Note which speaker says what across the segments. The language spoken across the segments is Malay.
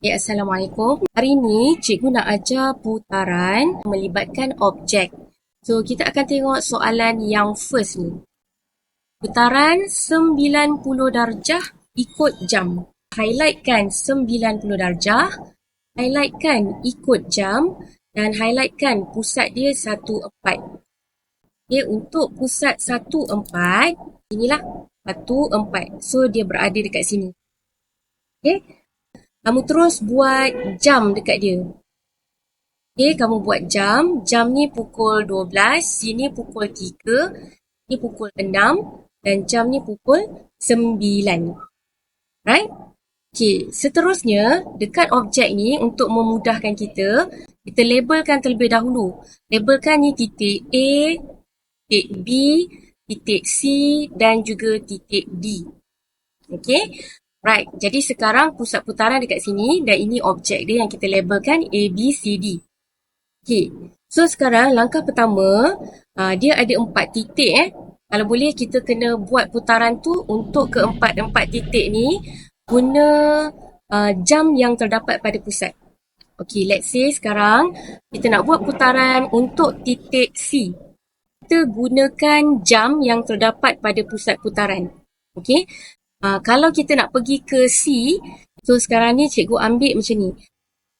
Speaker 1: Ya, Assalamualaikum. Hari ini cikgu nak ajar putaran melibatkan objek. So, kita akan tengok soalan yang first ni. Putaran 90 darjah ikut jam. Highlightkan 90 darjah, highlightkan ikut jam dan highlightkan pusat dia 14. Okay, untuk pusat 14, inilah 14. So, dia berada dekat sini. Okay. Kamu terus buat jam dekat dia. Okay, kamu buat jam. Jam ni pukul 12, sini pukul 3, ni pukul 6 dan jam ni pukul 9. Right? Okay, seterusnya dekat objek ni untuk memudahkan kita, kita labelkan terlebih dahulu. Labelkan ni titik A, titik B, titik C dan juga titik D. Okay, Right, jadi sekarang pusat putaran dekat sini dan ini objek dia yang kita labelkan A, B, C, D. Okay, so sekarang langkah pertama, uh, dia ada empat titik eh. Kalau boleh kita kena buat putaran tu untuk keempat-empat titik ni guna uh, jam yang terdapat pada pusat. Okay, let's say sekarang kita nak buat putaran untuk titik C. Kita gunakan jam yang terdapat pada pusat putaran. Okay, Uh, kalau kita nak pergi ke C, so sekarang ni cikgu ambil macam ni.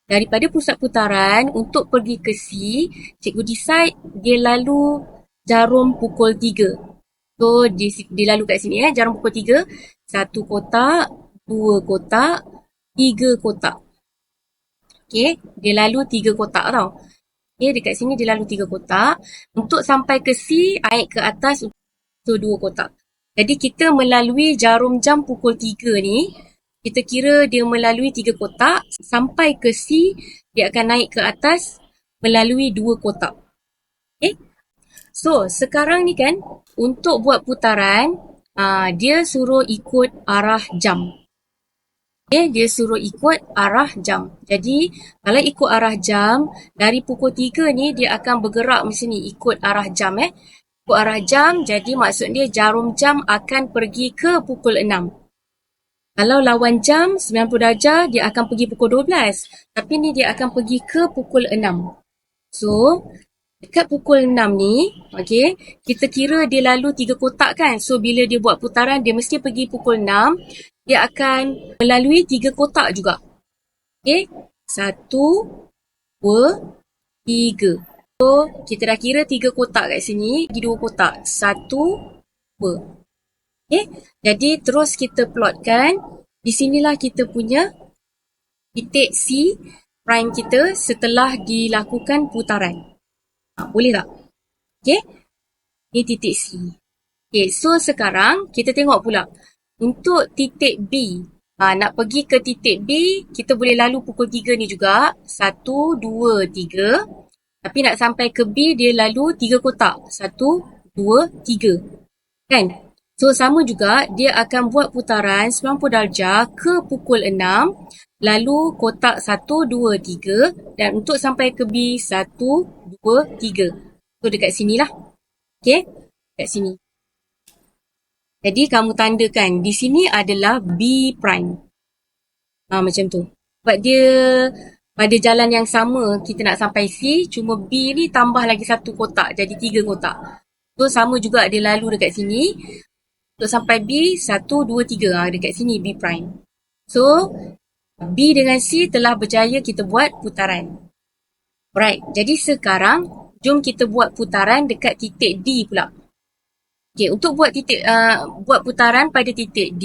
Speaker 1: Daripada pusat putaran untuk pergi ke C, cikgu decide dia lalu jarum pukul 3. So dia, dia lalu kat sini eh, jarum pukul 3. Satu kotak, dua kotak, tiga kotak. Okay, dia lalu tiga kotak tau. Okay, dekat sini dia lalu tiga kotak. Untuk sampai ke C, naik ke atas, so dua kotak. Jadi kita melalui jarum jam pukul 3 ni, kita kira dia melalui tiga kotak sampai ke C, dia akan naik ke atas melalui dua kotak. Okay? So, sekarang ni kan, untuk buat putaran, aa, dia suruh ikut arah jam. Okay, dia suruh ikut arah jam. Jadi, kalau ikut arah jam, dari pukul 3 ni, dia akan bergerak macam ni, ikut arah jam. Eh ikut arah jam, jadi maksud dia jarum jam akan pergi ke pukul 6. Kalau lawan jam 90 darjah, dia akan pergi pukul 12. Tapi ni dia akan pergi ke pukul 6. So, dekat pukul 6 ni, okay, kita kira dia lalu 3 kotak kan. So, bila dia buat putaran, dia mesti pergi pukul 6. Dia akan melalui 3 kotak juga. Okay, 1, 2, 3. So, kita dah kira tiga kotak kat sini. Lagi dua kotak. Satu, dua. Okay. Jadi, terus kita plotkan. Di sinilah kita punya titik C prime kita setelah dilakukan putaran. Ha, boleh tak? Okay. Ini titik C. Okay, so sekarang kita tengok pula. Untuk titik B, ha, nak pergi ke titik B, kita boleh lalu pukul 3 ni juga. Satu, dua, tiga. Tapi nak sampai ke B, dia lalu tiga kotak. Satu, dua, tiga. Kan? So, sama juga, dia akan buat putaran 90 darjah ke pukul 6. Lalu kotak satu, dua, tiga. Dan untuk sampai ke B, satu, dua, tiga. So, dekat sinilah. Okay? Dekat sini. Jadi, kamu tandakan. Di sini adalah B prime. Ha, macam tu. Sebab dia pada jalan yang sama kita nak sampai C cuma B ni tambah lagi satu kotak jadi tiga kotak. So sama juga dia lalu dekat sini. Untuk sampai B satu dua tiga. Ha, dekat sini B prime. So B dengan C telah berjaya kita buat putaran. Right jadi sekarang jom kita buat putaran dekat titik D pula Okay, untuk buat titik uh, buat putaran pada titik D,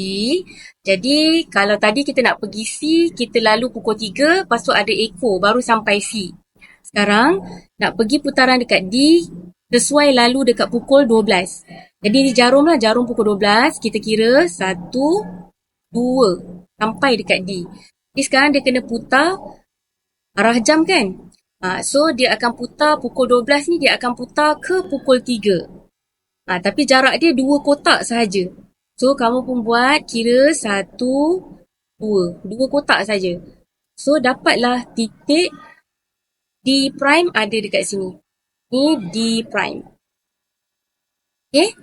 Speaker 1: jadi kalau tadi kita nak pergi C, kita lalu pukul 3, lepas tu ada echo baru sampai C. Sekarang nak pergi putaran dekat D, sesuai lalu dekat pukul 12. Jadi ni jarum lah, jarum pukul 12, kita kira 1, 2 sampai dekat D. Jadi sekarang dia kena putar arah jam kan? Ha, so dia akan putar pukul 12 ni dia akan putar ke pukul 3. Ha, tapi jarak dia dua kotak sahaja. So, kamu pun buat kira satu, dua. Dua kotak saja. So, dapatlah titik D prime ada dekat sini. Ni D prime. Okay.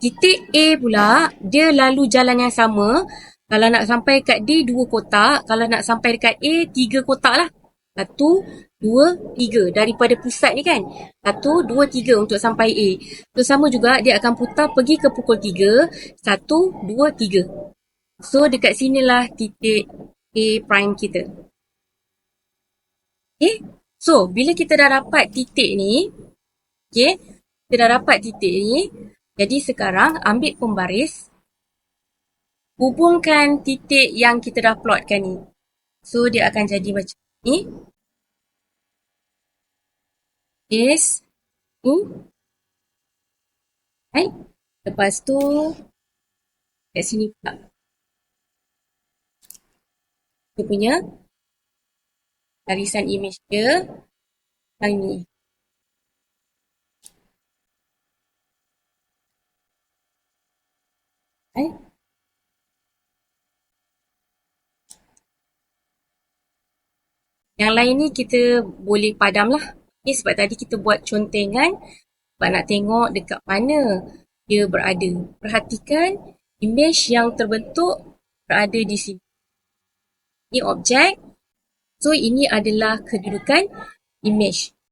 Speaker 1: Titik A pula, dia lalu jalan yang sama. Kalau nak sampai kat D, dua kotak. Kalau nak sampai dekat A, tiga kotak lah. Satu, dua, tiga. Daripada pusat ni kan. Satu, dua, tiga untuk sampai A. So, sama juga dia akan putar pergi ke pukul tiga. Satu, dua, tiga. So, dekat sinilah titik A prime kita. Okay. So, bila kita dah dapat titik ni. Okay. Kita dah dapat titik ni. Jadi, sekarang ambil pembaris hubungkan titik yang kita dah plotkan ni. So, dia akan jadi macam ni. Yes. Ni. Right. Lepas tu, kat sini pula. Dia punya garisan image dia. Yang ni. Right. Yang lain ni kita boleh padam lah. Okay, sebab tadi kita buat contengan sebab nak tengok dekat mana dia berada. Perhatikan image yang terbentuk berada di sini. Ini objek. So, ini adalah kedudukan image.